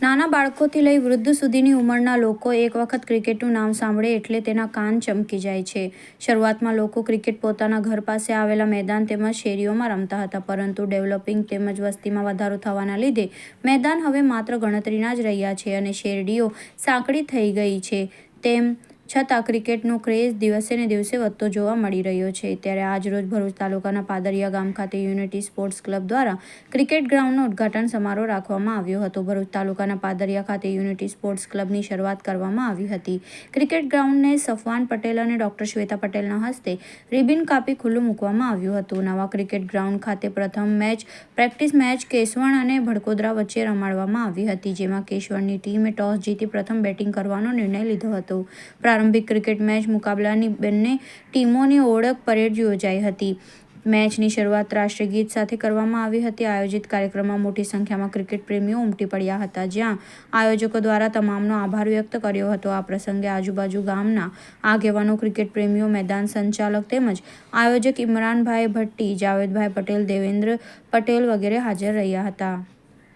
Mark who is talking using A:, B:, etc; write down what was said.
A: નાના બાળકોથી લઈ વૃદ્ધ સુધીની ઉંમરના લોકો એક વખત ક્રિકેટનું નામ સાંભળે એટલે તેના કાન ચમકી જાય છે. શરૂઆતમાં લોકો ક્રિકેટ પોતાના ઘર પાસે આવેલા મેદાન તેમજ શેરીઓમાં રમતા હતા, પરંતુ ડેવલપિંગ તેમજ વસ્તીમાં વધારો થવાના લીધે મેદાન હવે માત્ર ગણતરીના જ રહ્યા છે અને શેરડીઓ સાંકડી થઈ ગઈ છે. તેમ છતાં ક્રિકેટનો ક્રેઝ દિવસે ને દિવસે વધતો જોવા મળી રહ્યો છે. ત્યારે આજરોજ ભરૂચ તાલુકાના પાદરિયા ગામ ખાતે યુનિટી સ્પોર્ટ્સ ક્લબ દ્વારા ક્રિકેટ ગ્રાઉન્ડનો ઉદ્ઘાટન સમારોહ રાખવામાં આવ્યો હતો. ભરૂચ તાલુકાના પાદરિયા ખાતે યુનિટી સ્પોર્ટ્સ ક્લબની શરૂઆત કરવામાં આવી હતી. ક્રિકેટ ગ્રાઉન્ડને સફવાન પટેલ અને ડોક્ટર શ્વેતા પટેલના હસ્તે રિબિન કાપી ખુલ્લું મૂકવામાં આવ્યું હતું. નવા ક્રિકેટ ગ્રાઉન્ડ ખાતે પ્રથમ મેચ, પ્રેક્ટિસ મેચ કેશવણ અને ભડકોદરા વચ્ચે રમાડવામાં આવી હતી, જેમાં કેશવણની ટીમે ટોસ જીતી પ્રથમ બેટિંગ કરવાનો નિર્ણય લીધો હતો. પ્રારંભિક ક્રિકેટ મેચ મુકાબલાની બંને ટીમોની ઓળખ પરેડ યોજાઈ હતી. મેચની શરૂઆત રાષ્ટ્રીય ગીત સાથે કરવામાં આવી હતી. આયોજિત કાર્યક્રમમાં મોટી સંખ્યામાં ક્રિકેટ પ્રેમીઓ ઉમટી પડ્યા હતા, જ્યાં આયોજકો દ્વારા તમામનો આભાર વ્યક્ત કર્યો હતો. આ પ્રસંગે આજુબાજુ ગામના આગેવાનો, ક્રિકેટ પ્રેમીઓ, મેદાન સંચાલક તેમજ આયોજક ઇમરાનભાઈ ભટ્ટી, જાવેદભાઈ પટેલ, દેવેન્દ્ર પટેલ વગેરે હાજર રહ્યા હતા.